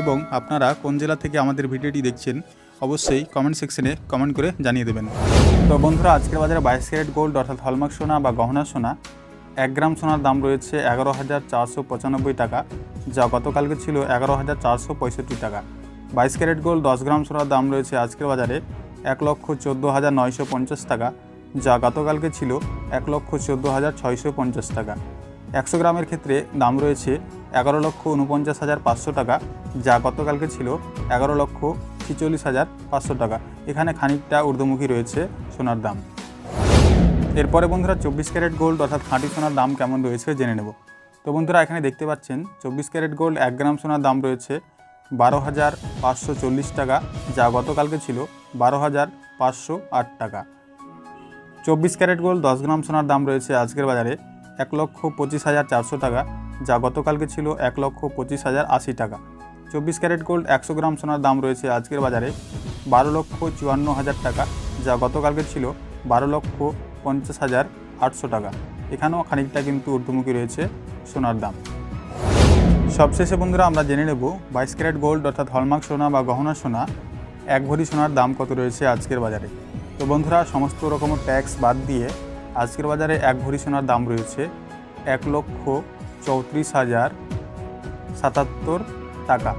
এবং আপনারা কোন জেলা থেকে আমাদের ভিডিওটি দেখছেন অবশ্যই কমেন্ট সেকশনে কমেন্ট করে জানিয়ে দেবেন। তো বন্ধুরা, আজকের বাজারে বাইশ ক্যারেট গোল্ড অর্থাৎ হলমার্ক সোনা বা গহনা সোনা, এক গ্রাম সোনার দাম রয়েছে এগারো হাজার চারশো পঁচানব্বই টাকা, যা গতকালকে ছিল এগারো হাজার চারশো পঁয়ষট্টি টাকা। বাইশ ক্যারেট গোল্ড দশ গ্রাম সোনার দাম রয়েছে আজকের বাজারে এক লক্ষ চোদ্দ হাজার নয়শো পঞ্চাশ টাকা, যা গতকালকে ছিল এক লক্ষ চোদ্দ হাজার ছয়শো পঞ্চাশ টাকা। একশো গ্রামের ক্ষেত্রে দাম রয়েছে এগারো লক্ষ উনপঞ্চাশ হাজার পাঁচশো টাকা, যা গতকালকে ছিল এগারো লক্ষ ছিচল্লিশ হাজার পাঁচশো টাকা। এখানে খানিকটা ঊর্ধ্বমুখী রয়েছে সোনার দাম। এরপরে বন্ধুরা চব্বিশ ক্যারেট গোল্ড অর্থাৎ খাঁটি সোনার দাম কেমন রয়েছে জেনে নেব। তো বন্ধুরা এখানে দেখতে পাচ্ছেন, চব্বিশ ক্যারেট গোল্ড এক গ্রাম সোনার দাম রয়েছে বারো হাজার পাঁচশো চল্লিশ টাকা, যা গতকালকে ছিল বারো হাজার পাঁচশো আট টাকা। চব্বিশ ক্যারেট গোল্ড দশ গ্রাম সোনার দাম রয়েছে আজকের বাজারে এক লক্ষ পঁচিশ হাজার চারশো টাকা, যা গতকালকে ছিল এক লক্ষ পঁচিশ হাজার আশি টাকা। চব্বিশ ক্যারেট গোল্ড একশো গ্রাম সোনার দাম রয়েছে আজকের বাজারে বারো লক্ষ চুয়ান্ন হাজার টাকা, যা গতকালকে ছিল বারো লক্ষ পঞ্চাশ হাজার আটশো টাকা। এখানেও খানিকটা কিন্তু ঊর্ধ্বমুখী রয়েছে সোনার দাম। সবশেষে বন্ধুরা আমরা জেনে নেব বাইশ ক্যারেট গোল্ড অর্থাৎ হলমার্ক সোনা বা গহনা সোনা, এক ভরি সোনার দাম কত রয়েছে আজকের বাজারে। তো বন্ধুরা, সমস্ত রকমের ট্যাক্স বাদ দিয়ে আজকের বাজারে এক ভরি সোনার দাম রয়েছে এক লক্ষ চৌত্রিশ হাজার সাতাত্তর টাকা।